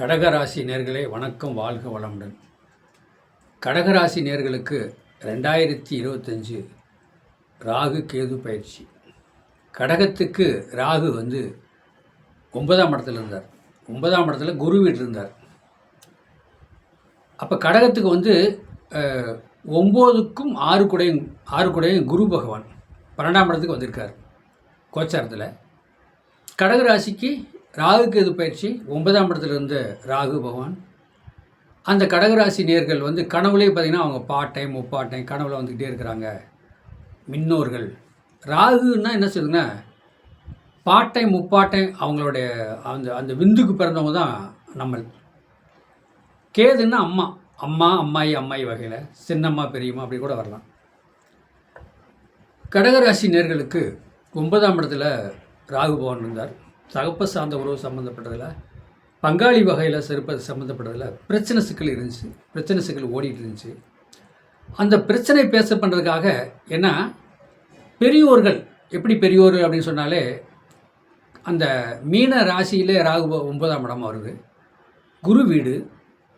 கடகராசி நேர்களே வணக்கம் வாழ்க வளமுடன். கடகராசி நேர்களுக்கு ரெண்டாயிரத்தி இருபத்தஞ்சு ராகு கேது பயிற்சி. கடகத்துக்கு ராகு வந்து ஒன்பதாம் இடத்துல இருந்தார். ஒன்பதாம் இடத்துல குரு வீட்டில் இருந்தார். அப்போ கடகத்துக்கு வந்து ஒம்போதுக்கும் ஆறு குடையும் ஆறு குடையும் குரு பகவான் பன்னெண்டாம் இடத்துக்கு வந்திருக்கார் கோச்சாரத்தில். கடக ராசிக்கு ராகு கேது பயிற்சி? ஒன்பதாம் இடத்துல இருந்த ராகு பகவான். அந்த கடகராசி நேர்கள் வந்து கனவுலேயே பார்த்தீங்கன்னா அவங்க பாட்டை முப்பாட்டை கனவுல வந்துக்கிட்டே இருக்கிறாங்க. மின்னோர்கள். ராகுன்னா என்ன சொல்லுதுன்னா பாட்டை முப்பாட்டை அவங்களுடைய அந்த அந்த விந்துக்கு பிறந்தவங்க தான் நம்மள். கேதுன்னா அம்மா. அம்மா அம்மாயி அம்மாயி வகையில். சின்னம்மா பெரியம்மா அப்படி கூட வரலாம். கடகராசி நேர்களுக்கு ஒன்பதாம் இடத்துல ராகு பவன் இருந்தார். தகப்ப சார்ந்த உறவு சம்மந்தப்பட்டதில் பங்காளி வகையில் சிறப்பு சம்மந்தப்பட்டதில் பிரச்சனை சிக்கல் இருந்துச்சு. பிரச்சனை சிக்கல் ஓடிட்டு இருந்துச்சு. அந்த பிரச்சனை பேச பண்ணுறதுக்காக ஏன்னா பெரியோர்கள் எப்படி பெரியோர்கள் அப்படின்னு சொன்னாலே அந்த மீன ராசியிலே ராகு ஒன்பதாம் இடம் வருது. குரு வீடு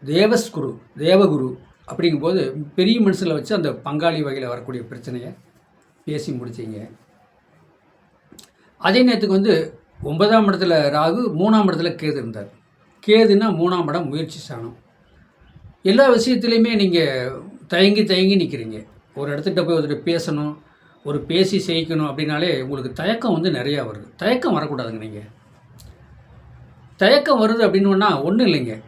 தேவஸ்குரு தேவகுரு அப்படிங்கும்போது பெரிய மனசில் வச்சு அந்த பங்காளி வகையில் வரக்கூடிய பிரச்சனையை பேசி முடிச்சிங்க. அதே நேரத்துக்கு வந்து ஒன்பதாம் இடத்துல ராகு மூணாம் இடத்துல கேது இருந்தார். கேதுன்னா மூணாம் இடம் முயற்சி சாணம். எல்லா விஷயத்துலையுமே நீங்கள் தயங்கி தயங்கி நிற்கிறீங்க ஒரு இடத்துக்கிட்ட போய் ஒருத்தர் பேசணும் ஒரு பேசி செய்யணும் அப்படின்னாலே உங்களுக்கு தயக்கம் வந்து நிறையா வருது. தயக்கம் வரக்கூடாதுங்க நீங்கள் தயக்கம் வருது அப்படின்னா ஒன்றும் இல்லைங்க.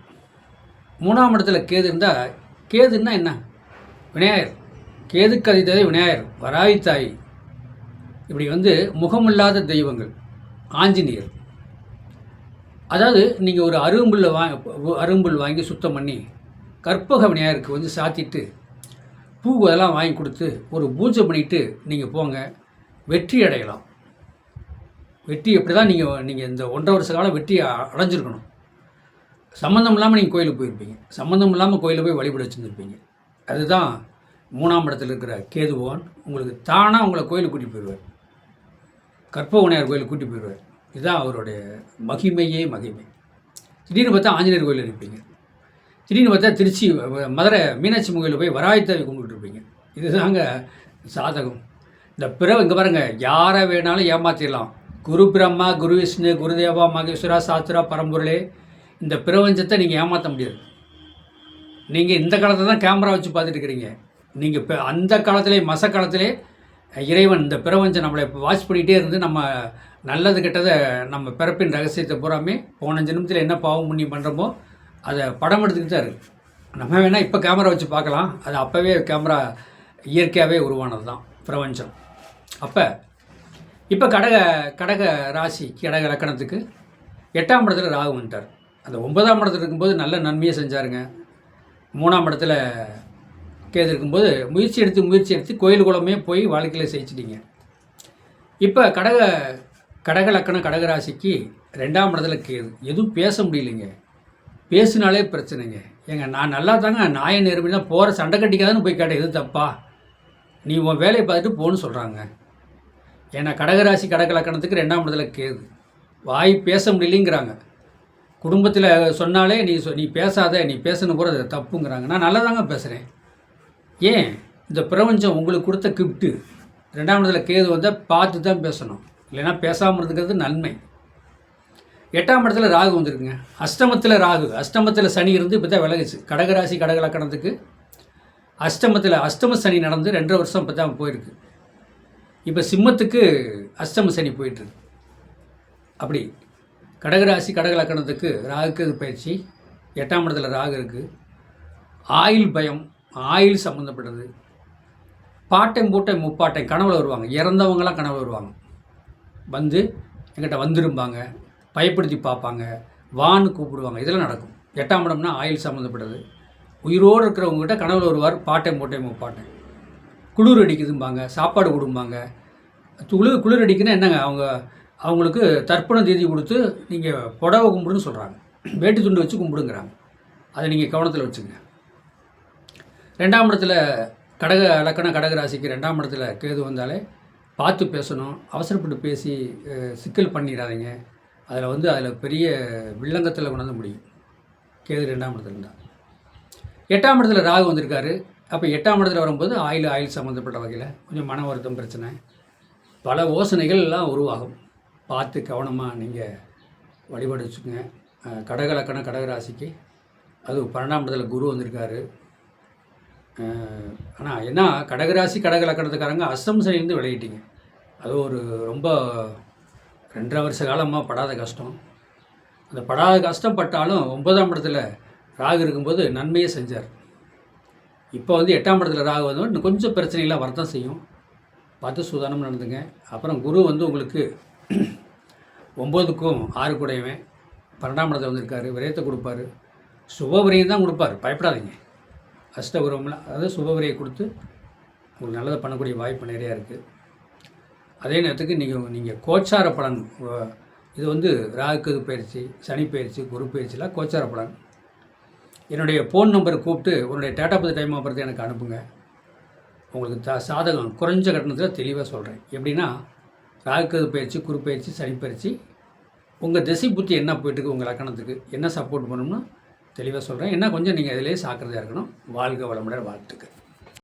மூணாம் இடத்துல கேது இருந்தால் கேதுன்னா என்ன? விநாயகர். கேதுக்கு அதித்ததை விநாயகர் வராவி தாய். இப்படி வந்து முகமில்லாத தெய்வங்கள். ஆஞ்சநேயர். அதாவது நீங்கள் ஒரு அரும்புல்லை வா அரும்புல் வாங்கி சுத்தம் பண்ணி கற்பக விநாயகருக்கு வந்து சாத்திட்டு பூ அதெல்லாம் வாங்கி கொடுத்து ஒரு பூஜை பண்ணிட்டு நீங்கள் போங்க வெற்றி அடையலாம். வெற்றி எப்படி தான் நீங்கள் நீங்கள் இந்த ஒன்றரை வருஷ காலம் வெற்றி அடைஞ்சிருக்கணும். சம்மந்தம் இல்லாமல் நீங்கள் கோயிலுக்கு போயிருப்பீங்க. சம்மந்தம் இல்லாமல் கோயிலில் போய் வழிபட வச்சுருந்துருப்பீங்க. அதுதான் மூணாம் இடத்துல இருக்கிற கேதுவான் உங்களுக்கு தானாக உங்களை கோயிலுக்கு கூட்டிகிட்டு போயிடுவார். கற்பகவிநாயகர் கோயிலுக்கு கூட்டி போயிடுவார். இதுதான் அவருடைய மகிமையே மகிமை. திடீர்னு பார்த்தா ஆஞ்சநேயர் கோயில் இருப்பீங்க. திடீர்னு பார்த்தா திருச்சி மதுரை மீனாட்சி கோயிலில் போய் வராயத்தாவி கும்பிட்டு இருப்பீங்க. இதுதாங்க சாதகம். இந்த பிறகு இங்கே பாருங்க யாரை வேணாலும் ஏமாற்றிடலாம் குரு பிரம்மா குரு விஷ்ணு குருதேவா மகேஸ்வரா சாஸ்திரா பரம்பொருளே இந்த பிரபஞ்சத்தை நீங்கள் ஏமாற்ற முடியாது. நீங்கள் இந்த காலத்தில் தான் கேமரா வச்சு பார்த்துட்டு இருக்கிறீங்க. நீங்கள் இப்போ அந்த காலத்திலே மச காலத்திலே இறைவன் இந்த பிரபஞ்சம் நம்மளை வாட்ச் பண்ணிகிட்டே இருந்து நம்ம நல்லது கெட்டதை நம்ம பிறப்பின் ரகசியத்தை பூராமே போன ஜென்மத்தில் என்ன பாவம் புண்ணியம் பண்ணுறோமோ அதை படம் எடுத்துக்கிட்டு தான் இருக்குது நம்ம வேணால் இப்போ கேமரா வச்சு பார்க்கலாம். அது அப்போவே கேமரா இயற்கையாகவே உருவானது தான் பிரபஞ்சம். அப்போ இப்போ கடக கடக ராசி கடக லக்கணத்துக்கு எட்டாம் இடத்துல ராகு வந்துட்டார். அந்த ஒன்பதாம் இடத்துல இருக்கும்போது நல்ல நன்மையை செஞ்சாருங்க. மூணாம் இடத்துல கேட்டிருக்கும்போது முயற்சி எடுத்து முயற்சி எடுத்து கோயில் குளமே போய் வாழ்க்கையில் ஜெயிச்சிட்டீங்க இப்போ கடக கடக லக்கணம் கடகராசிக்கு ரெண்டாம் இடத்துல கேது எதுவும் பேச முடியலைங்க. பேசினாலே பிரச்சனைங்க. ஏங்க நான் நல்லா தாங்க நாய நேர்மை தான் போகிற சண்டை கட்டிக்காதுன்னு போய் கேட்டேன். எது தப்பா? நீ உன் வேலையை பார்த்துட்டு போன்னு சொல்கிறாங்க ஏன்னா கடகராசி கடக லக்கணத்துக்கு ரெண்டாம் இடத்துல கேது வாய் பேச முடியலைங்கிறாங்க. குடும்பத்தில் சொன்னாலே நீ சொ நீ பேசாத நீ பேசணும் கூட அது தப்புங்கிறாங்க. நான் நல்லா தாங்க பேசுகிறேன் ஏன்? இந்த பிரபஞ்சம் உங்களுக்கு கொடுத்த கிஃப்ட்டு ரெண்டாம் கேது வந்தால் பார்த்து தான் பேசணும். இல்லைன்னா பேசாமல் இருக்கிறது நன்மை. எட்டாம் இடத்துல ராகு வந்திருக்குங்க. அஷ்டமத்தில் ராகு. அஷ்டமத்தில் சனி இருந்து இப்போ தான் விலகுச்சு. கடகராசி கடக லக்கணத்துக்கு அஷ்டமத்தில் அஷ்டம சனி நடந்து ரெண்டரை வருஷம் இப்போ தான் போயிருக்கு. இப்போ சிம்மத்துக்கு அஷ்டம சனி போயிட்டுருக்கு. அப்படி கடகராசி கடக லக்கணத்துக்கு ராகுக்கு பயிற்சி. எட்டாம் இடத்துல ராகு இருக்குது ஆயில் பயம் ஆயில் சம்மந்தப்பட்டது பாட்டை மூட்டை முப்பாட்டை கனவுல வருவாங்க. இறந்தவங்களாம் கனவில் வருவாங்க. வந்து எங்கிட்ட வந்துரும்பாங்க. பயப்படுத்தி பார்ப்பாங்க. வான்னு கூப்பிடுவாங்க. இதெல்லாம் நடக்கும். எட்டாம் இடம்னா ஆயில் சம்மந்தப்பட்டது உயிரோடு இருக்கிறவங்ககிட்ட கனவுல வருவார். பாட்டை மூட்டை முப்பாட்டை குளிர் அடிக்குதும்பாங்க. சாப்பாடு கொடும்பாங்க. குளிர் குளிர் அடிக்குன்னா என்னங்க? அவங்க அவங்களுக்கு தர்ப்பண தேதி கொடுத்து நீங்கள் புடவை கும்பிடுன்னு சொல்கிறாங்க வேட்டி துண்டு வச்சு கும்பிடுங்கிறாங்க. அதை நீங்கள் கவனத்தில் வச்சுங்க. ரெண்டாம் இடத்துல கடக இலக்கண கடக ராசிக்கு ரெண்டாம் இடத்துல கேது வந்தாலே பார்த்து பேசணும் அவசரப்பட்டு பேசி சிக்கல் பண்ணிடாதீங்க. அதில் வந்து அதில் பெரிய வில்லங்கத்தில் கொண்டாந்து முடியும். கேது ரெண்டாம் இடத்துல இருந்தால் எட்டாம் இடத்துல ராகு வந்திருக்காரு. அப்போ எட்டாம் இடத்துல வரும்போது ஆயில் ஆயில் சம்மந்தப்பட்ட வகையில் கொஞ்சம் மன வருத்தம் பிரச்சனை. பல யோசனைகள் எல்லாம் உருவாகும். பார்த்து கவனமாக நீங்கள் வழிபாடு வச்சுக்கோங்க. கடகலக்கண கடகராசிக்கு. அது பன்னெண்டாம் இடத்துல குரு வந்திருக்காரு. ஆனால் என்ன கடகராசி கடகலக்கணத்துக்காரங்க அஸ்தம் சனிலேருந்து விளையிட்டீங்க அது ஒரு ரொம்ப ரெண்டரை வருஷ காலமாக படாத கஷ்டம். அந்த படாத கஷ்டப்பட்டாலும் ஒன்பதாம் இடத்துல ராகு இருக்கும்போது நன்மையே செஞ்சார். இப்போ வந்து எட்டாம் இடத்துல ராகு வந்து இன்னும் கொஞ்சம் பிரச்சனைகள்லாம் வரதான் செய்யும். பார்த்து சூதானம் நடந்துங்க. அப்புறம் குரு வந்து உங்களுக்கு ஒம்போதுக்கும் ஆறு கூடையவன் பன்னெண்டாம் இடத்துல வந்திருக்காரு விரயத்தை கொடுப்பாரு. சுபவிரயம் தான் கொடுப்பாரு பயப்படாதீங்க. அஷ்டபுரமில் அதாவது சுபவிரையை கொடுத்து உங்களுக்கு நல்லதை பண்ணக்கூடிய வாய்ப்பு நிறையா இருக்குது அதே நேரத்துக்கு நீங்கள் நீங்கள் கோச்சார பலன் இது வந்து ராகுக்கு பயிற்சி சனி பயிற்சி குரு பயிற்சிலாம் கோச்சார பலன். என்னுடைய ஃபோன் நம்பரை கூப்பிட்டு உன்னுடைய டேட்டா பற்றி டைம் ஆகிறது எனக்கு அனுப்புங்க. உங்களுக்கு த சாதகம் குறைஞ்ச கட்டணத்தில் தெளிவாக சொல்கிறேன் எப்படின்னா ராகுக்கது பயிற்சி குரு பயிற்சி சனி பயிற்சி உங்கள் திசை புத்தி என்ன போயிட்டுருக்கு உங்கள் லக்கணத்துக்கு? என்ன சப்போர்ட் பண்ணணும்னா தெளிவாக சொல்கிறேன் என்ன கொஞ்சம் நீங்கள் இதிலே சாக்கிரதையாக இருக்கணும். வாழ்க வளமுடன் வாழ்த்துக்கள்.